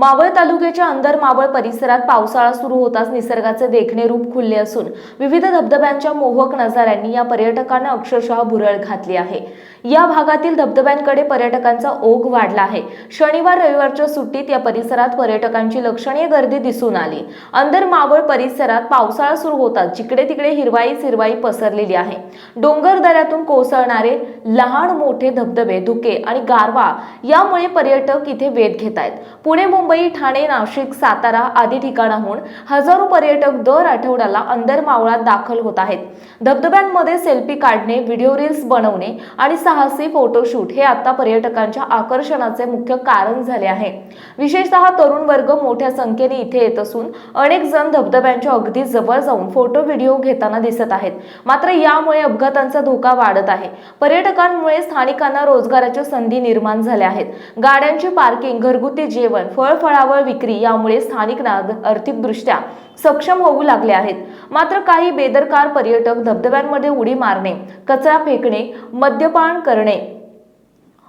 मावळ तालुक्याच्या अंदर मावळ परिसरात पावसाळा सुरू होताच निसर्गाचे देखणे रूप खुलले असून विविध धबधब्यांच्या मोहक नजाऱ्यांनी या पर्यटकांना अक्षरशः भुरळ घातली आहे. या भागातील धबधब्यांकडे पर्यटकांचा ओघ वाढला आहे. शनिवार रविवारच्या सुट्टीत या परिसरात पर्यटकांची लक्षणीय गर्दी दिसून आली. अंदर मावळ परिसरात पावसाळा सुरू होताच जिकडे तिकडे हिरवाई हिरवाई पसरलेली आहे. डोंगर दऱ्यातून कोसळणारे लहान मोठे धबधबे धुके आणि गारवा यामुळे पर्यटक इथे वेध घेत आहेत. पुणे मुंबई ठाणे नाशिक सातारा आदी ठिकाणाहून हजारो पर्यटक दर आठवड्याला अंदर मावळात दाखल होत आहेत. धबधब्यांमध्ये सेल्फी काढणे व्हिडिओ रील्स बनवणे आणि साहसी फोटोशूट हे आता पर्यटकांच्या आकर्षणाचे मुख्य कारण झाले आहे. विशेषतः तरुण वर्ग मोठ्या संख्येने इथे येत असून अनेक जण धबधब्यांच्या अगदी जवळ जाऊन फोटो व्हिडिओ घेताना दिसत आहेत. मात्र यामुळे अपघातांचा धोका वाढत आहे. पर्यटकांमुळे स्थानिकांना रोजगाराच्या संधी निर्माण झाल्या आहेत. गाड्यांची पार्किंग घरगुती जेवण फळ फळफळावळ विक्री यामुळे स्थानिक नाग आर्थिकदृष्ट्या सक्षम होऊ लागले आहेत. मात्र काही बेदरकार पर्यटक धबधब्यांमध्ये उडी मारणे कचरा फेकणे मद्यपान करणे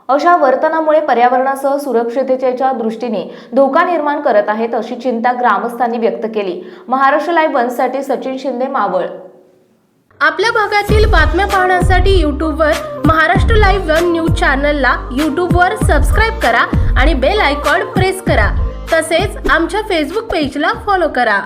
अशा वर्तनामुळे पर्यावरणासह सुरक्षिततेच्या दृष्टीने धोका निर्माण करत आहेत अशी चिंता ग्रामस्थांनी व्यक्त केली. महाराष्ट्र लाईव्ह वनसाठी सचिन शिंदे मावळ. आपल्या भागातील बातम्या पाहण्यासाठी यूट्यूबवर चॅनलला यूट्यूबवर सबस्क्राईब करा आणि बेल आयकॉन प्रेस करा. तसेच आमच्या फेसबुक पेजला फॉलो करा.